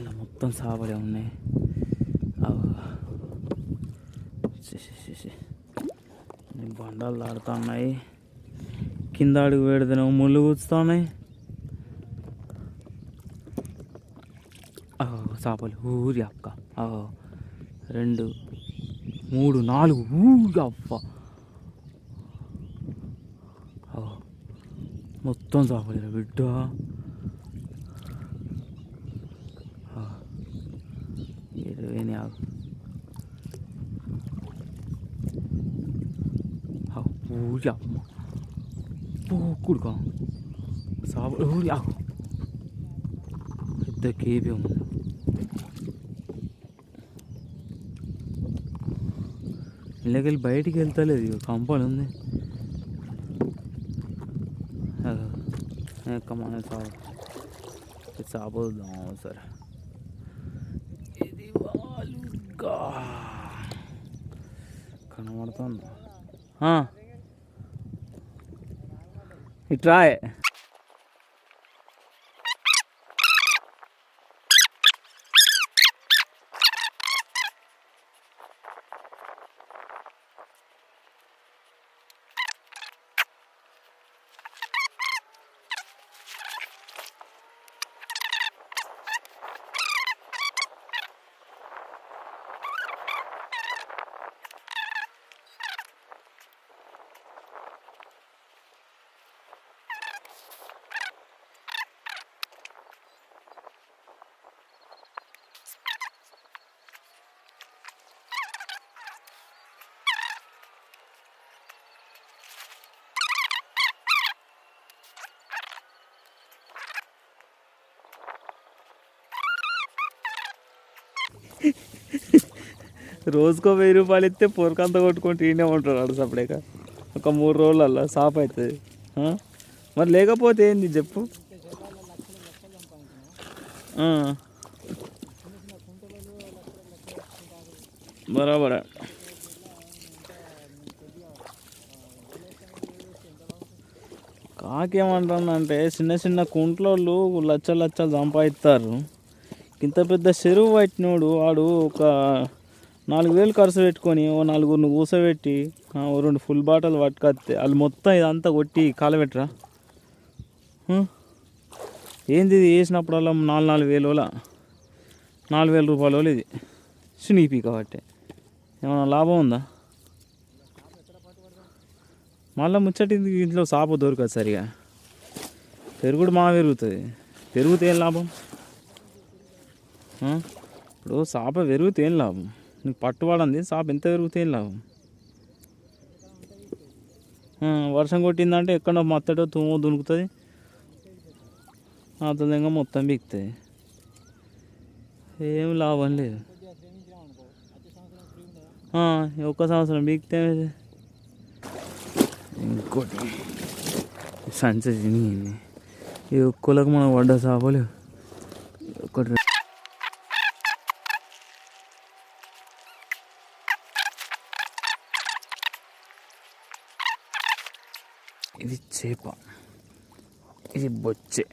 ఇలా మొత్తం సాబలే ఉన్నాయి. అవ్వ. ఛీ, బండాలు ఉన్నాయి కింద అడుగు పెడితేనేమో ముళ్ళు కూర్చుతున్నాయి చేపలు ఊరి అక్క. రెండు మూడు నాలుగు. ఊరి అవ్వ. మొత్తం చేపలు బిడ్డ ఏడు ఆగు ఊరి అమ్మ పూకుడుకో సాబ ఊరి పెద్ద కేబీ ఉంది ఇళ్ళకెళ్ళి బయటికి వెళ్తలేదు ఇక కంపౌండ్ ఉంది కమాన సాగు సాబోదాం సరే ఇది వాలుగా కనబడుతుంది try it. రోజుకో వెయ్యి రూపాయలు ఇస్తే పొరకంత కొట్టుకుంటూ ఈయనే ఉంటాడు ఆడు సపడేక ఒక మూడు రోజులల్లో సాఫ్ అవుతుంది. మరి లేకపోతే ఏంది చెప్పు? బరాబర బరాబరా. కాకేమంటుందంటే చిన్న చిన్న కుంట్లోళ్ళు లచ్చలు లచ్చలు సంపాదిస్తారు. ఇంత పెద్ద చెరువు పట్టినోడు వాడు ఒక నాలుగు వేలు ఖర్చు పెట్టుకొని ఓ నలుగురిని కూసబెట్టి ఓ రెండు ఫుల్ బాటలు పట్టుకొస్తే వాళ్ళు మొత్తం ఇదంతా కొట్టి కాలబెట్టరా? ఏంది ఇది వేసినప్పుడల్లా నాలుగు నాలుగు వేల నాలుగు వేల రూపాయల ఇది. సునీపి కాబట్టి ఏమైనా లాభం ఉందా? మళ్ళీ ముచ్చటి ఇంట్లో సాప దొరకదు సరిగా? పెరుగుడు మా పెరుగుతుంది పెరుగుతే ఏం లాభం? ఇప్పుడు సాప పెరిగితే ఏం లాభం? నీకు పట్టుబడింది సాప ఎంత పెరిగితే ఏం లాభం? వర్షం కొట్టిందంటే ఎక్కడ మత్తడో తుమ్మో దునుకుతుంది. ఆ తొందరగా మొత్తం బిగుతుంది ఏం లాభం లేదు. ఒక్క సంవత్సరం బిగితే ఇంకోటి. సంచి చినిగింది ఈ ఒక్కలకు మనం పడ్డ చేపలు ఒకటి ఇది చేప. ఇది బొచ్చే.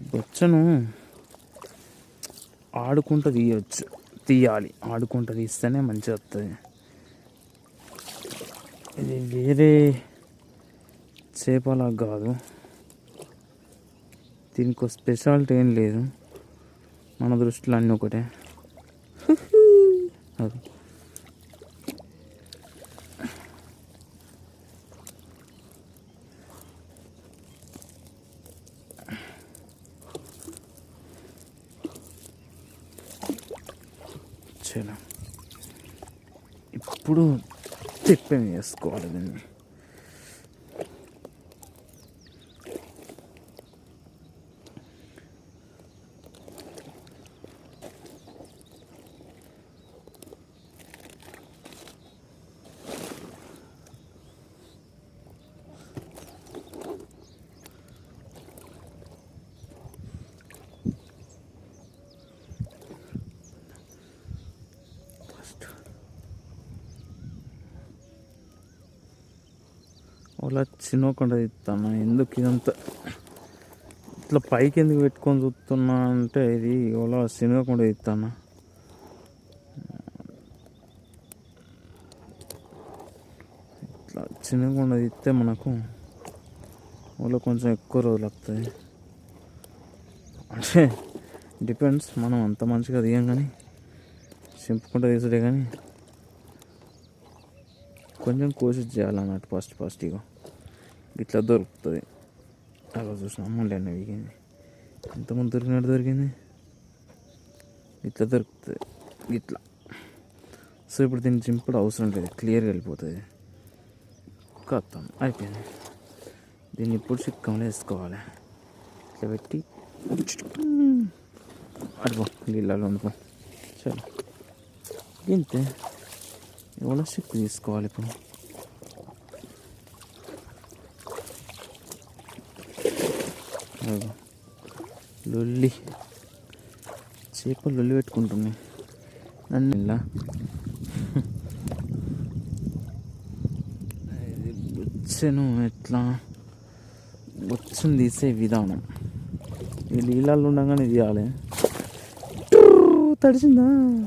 బొచ్చను ఆడుకుంటూ తీయచ్చు. తీయాలి. ఆడుకుంటూ తీస్తేనే మంచిగా వస్తుంది ఇది వేరే చేపలా కాదు. దీనికి స్పెషాలిటీ ఏం లేదు. మన దృష్టిలో అన్నీ ఒకటే. అది చలో ఇప్పుడు తిప్పని వేసుకోవాలి దీన్ని అలా చిన్నకుండా ఇస్తాను ఎందుకు ఇదంతా ఇట్లా పైకి ఎందుకు పెట్టుకొని చూస్తున్నా అంటే ఇది ఓలా చిన్నకుండా ఇస్తాను ఇట్లా చిన్నకుండా ఇస్తే మనకు ఓలా కొంచెం ఎక్కువ రోజులు వస్తాయి. అంటే డిపెండ్స్ మనం అంత మంచిగా తీయం కానీ చింపుకుంటూ తీసుడే కానీ కొంచెం కోసి చేయాలన్నట్టు ఫస్ట్ ఫస్ట్ ఇక ఇట్లా దొరుకుతుంది. అలా చూసిన అమ్మండి అన్న వీగింది. ఎంతమంది దొరికినట్టు దొరికింది. ఇట్లా దొరుకుతుంది. ఇట్లా. సో ఇప్పుడు దీన్ని చింపడం అవసరం లేదు. క్లియర్గా వెళ్ళిపోతుంది. కత్తాం అయిపోయింది. దీన్ని ఇప్పుడు చిక్కంలో వేసుకోవాలి. ఇట్లా పెట్టి. అడుగు నీళ్ళలో వండుకో. చలో ఇంతే. ఎవరో సిక్కు తీసుకోవాలి ఇప్పుడు లొల్లి. చేపలు లొల్లి పెట్టుకుంటున్నాయి. నన్ను ఇలా. ఇది ఎట్లా? బొచ్చును తీసే విధానం. ఈ నీళ్ళల్లో ఉండగానే తీయాలి. తడిసిందా?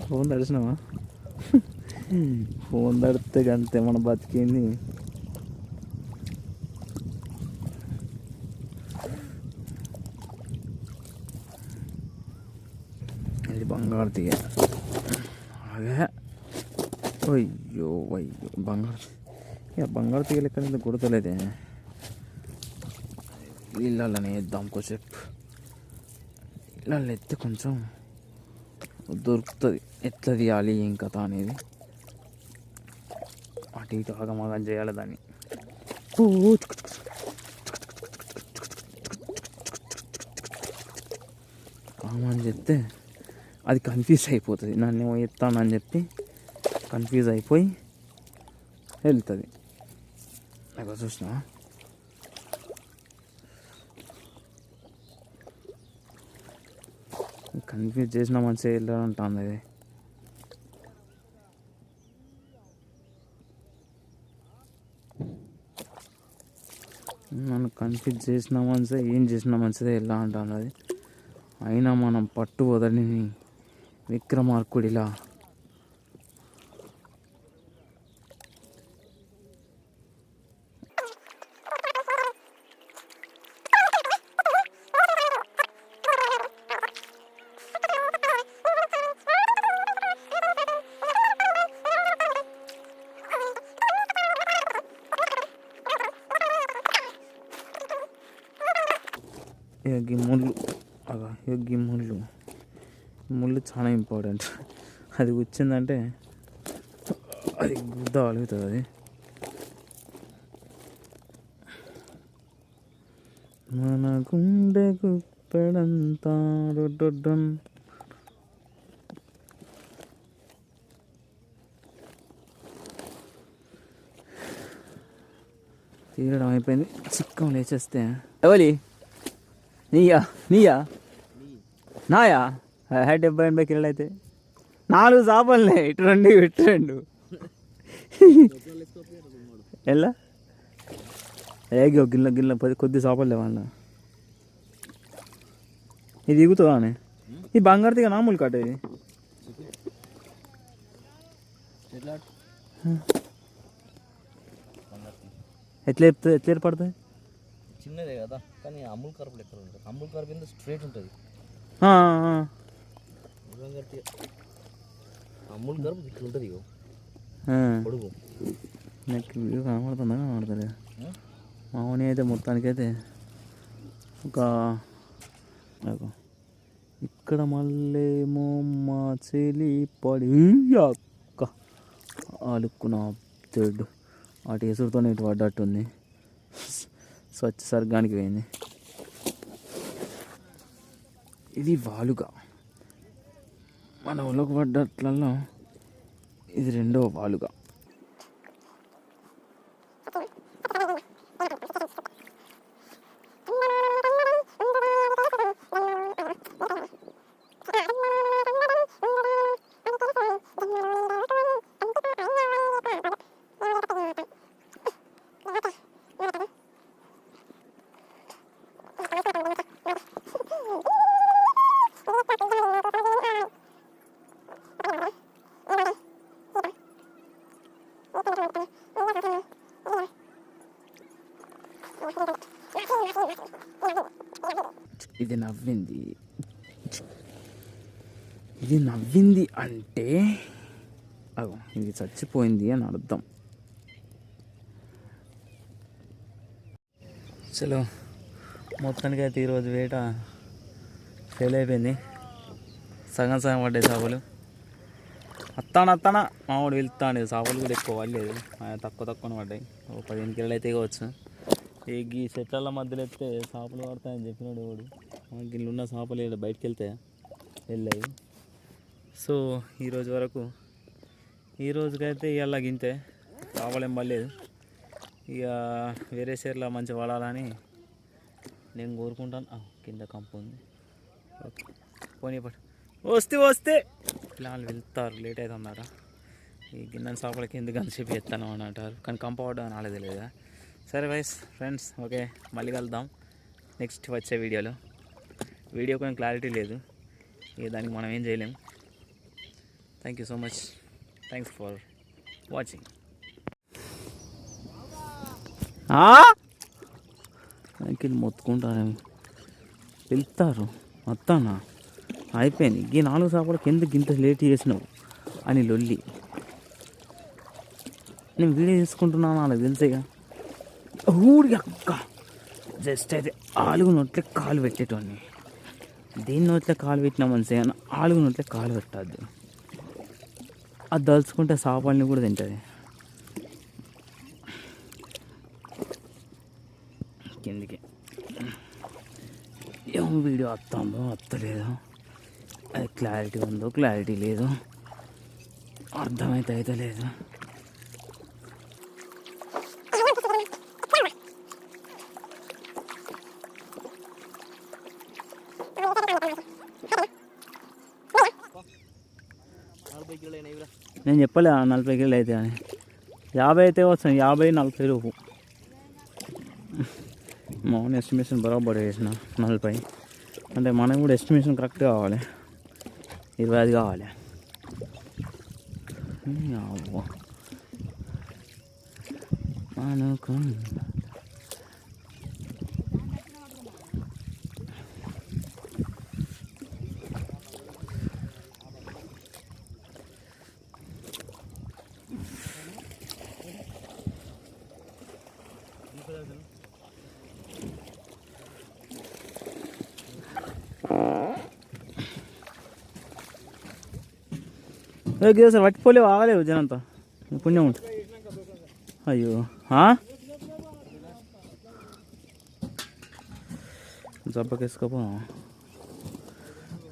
ఫోన్ తడిసినావా? ఫోన్ తడితే అంతే మన బతికింది. ఇది బంగారు తీగ. అదే. అయ్యో అయ్యో బంగారు ఇక బంగారు తీగలు ఎక్కడ గుర్తులేదే? ఇళ్ళని వేద్దాం కొంచెంసేపు ఇళ్ళని ఎత్తే కొంచెం దొరుకుతుంది ఎట్లా తీయాలి ఏం కథ అనేది అటు ఇటు ఆగమాగం చేయాలి దాన్ని ఆమని చెప్తే అది కన్ఫ్యూజ్ అయిపోతుంది నన్ను ఏమో ఎత్తానని చెప్పి కన్ఫ్యూజ్ అయిపోయి వెళ్తుంది నాకు చూసినా కన్ఫ్యూజ్ చేసిన మనిషి ఇలా ఉంటుంది ఇది నన్ను కన్ఫ్యూజ్ చేసిన మంచిదే ఏం చేసిన మంచిదే ఎలా అంటుంది. అది అయినా మనం పట్టు వదలని విక్రమార్కుడిలా ఇక ముళ్ళు. అలా ఇక ముళ్ళు. ముళ్ళు చాలా ఇంపార్టెంట్ అది వచ్చిందంటే అది గుద్ద అలుగుతుంది అది. మన గుండె గుప్పెడంతా డొడ్డొడ్డన్ తీరడం అయిపోయింది. చిక్కం లేచేస్తే. ఎవలి? నీయా? నీయా? నాయా? హై డెబ్బై ఎనభై కిలోలు అయితే? నాలుగు చేపలే ఇటు రెండు ఇటు రెండు. ఎలా? ఏగో గిన్నె గిన్నె పది కొద్ది చేపలు లేవన్న ఇది దిగుతుందా అని? ఈ బంగారు నామూలు కట్ట ఇది. ఎట్లా ఎట్లా ఏర్పడుతుంది చిన్నదే కదా. కానీ అమూల్ కరుపు లెక్క ఉంటుంది అమూల్ కరుపు ఎంత స్ట్రైట్ ఉంటుంది. అమూల్ కరుపు ఇట్లా ఉంటుంది. పొడుగు. నాకు వీడియో కనబడుతుందా? మామూలు అయితే మొత్తానికైతే ఒక. ఇక్కడ మళ్ళేమో మా చెలి పడి అక్క. అలుక్కున తెడ్డు అటు ఎసురుతో ఇటు పడ్డట్టుంది. స్వచ్ఛ సర్గానికి పోయింది. ఇది వాలుగా. మన ఒళ్ళకు పడ్డట్లలో ఇది రెండవ వాలుగా. ఇది నవ్వింది. ఇది నవ్వింది అంటే అగో ఇది చచ్చిపోయింది అని అర్థం. చలో మొత్తానికి అయితే ఈరోజు వేట ఫెయిల్ అయిపోయింది. సగం సగం పడ్డాయి చేపలు. అత్తాన అత్తాన మామూడు వెళ్తాను చేపలు కూడా ఎక్కువ పడలేదు. తక్కువ తక్కువ పడ్డాయి. ఓ పదిహేను కిలోలు అయితే కావచ్చు. ఈ గీ చెట్ల మధ్యలో ఎత్తే చేపలు పడతాయని చెప్పినాడు వాడు గిన్నెలు ఉన్న చేపలు ఇక్కడ బయటకు వెళ్తే వెళ్ళాయి. సో ఈరోజు వరకు ఈ రోజుకైతే ఇవాళ గింతే. చేపలేం పడలేదు ఇక వేరే చీరలో మంచి పడాలని నేను కోరుకుంటాను. కింద కంపు ఉంది. ఓకే. పోనీ పట్టు. వస్తే వస్తే! పిల్లలు వెళ్తారు లేట్ అవుతుందట ఈ గిన్నె చేపలకి ఎందుకు అంతసేపు ఎత్తాను అని అంటారు. కానీ కంపవడం అని నాలేదు లేదా? సరే వైస్ ఫ్రెండ్స్ ఓకే మళ్ళీ కలుద్దాం. నెక్స్ట్ వచ్చే వీడియోలో. వీడియో కొంచెం క్లారిటీ లేదు. ఇక దానికి మనం ఏం చేయలేం. Thank you so much thanks for watching uncle మొత్తుకుంటారు. వెళ్తారు. మొత్తానా అయిపోయింది. ఈ నాలుగు సాపడ ఎందుకు ఇంత లేట్ చేసినావు అని లొల్లి. నేను వీడియో తీసుకుంటున్నాను వాళ్ళకి తెలిసేగా. ఊడి అక్క జస్ట్ అయితే ఆలుగు నొట్లే కాలు పెట్టేటోని దేని నోట్లే కాలు పెట్టినా మంచిగా కానీ ఆలుగు నోట్లో కాలు పెట్టద్దు. అది దలుచుకుంటే సాపాలని కూడా తింటుంది. కిందికి. ఏం వీడియో వస్తుందో వస్తలేదో. అది క్లారిటీ ఉందో క్లారిటీ లేదు. అర్థమైతే అయితే లేదు నలభై కిలో అయినా నేను చెప్పలే ఆ నలభై కిలో అయితే అని. యాభై అయితే వస్తాను యాభై నలభై రూపు మామూలు ఎస్టిమేషన్ బరాబర్ వేసిన నలభై. అంటే మనకు కూడా ఎస్టిమేషన్ కరెక్ట్ కావాలి. ఇరవై ఐదు కావాలి. అవ్వ అనుకున్నా సార్ పట్టిపోలేవు ఆగలేవు జనంతా. పుణ్యం ఉంటుంది అయ్యో జబ్బకేసుకోపో.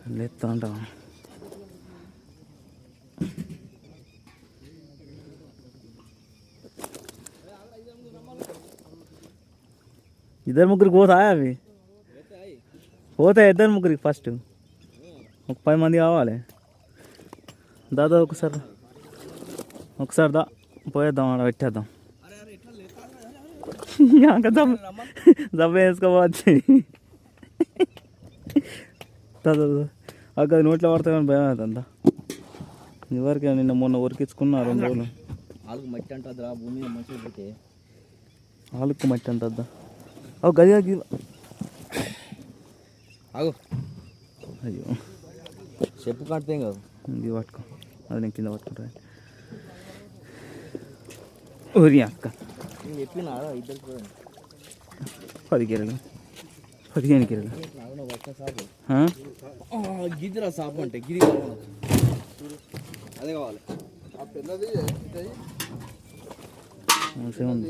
లేస్తా అంట. ఇద్దరు ముగ్గురికి పోతాయా అవి? పోతాయి ఇద్దరు ముగ్గురికి ఫస్ట్? ఒక పది మంది కావాలి. దాదా ఒకసారి ఒకసారి దా పోయేద్దాం ఆడ పెట్టేద్దాం. దబ్బ వేసుకోవచ్చు దాదా అక్కడ నోట్లో పడతామని భయం అవుతుందా? ఎవరికి నిన్న మొన్న ఉరికించుకున్నా రెండు రోజులు. ఆలుగు మట్టి అంటుందిరా భూమి మంచిగా పెడితే. మట్టి గది ఆగు. అయ్యో. చెప్పు కడితే కాదు. ఇది పట్టుకో. అది నేను కింద పట్టుకుంటా. ఊరి అక్క. చెప్పినా పది కిరలు పదిహేను కిరలు? గిదిరా సాపు అంటే గిది కావాలి. అదే కావాలి. ఉంది.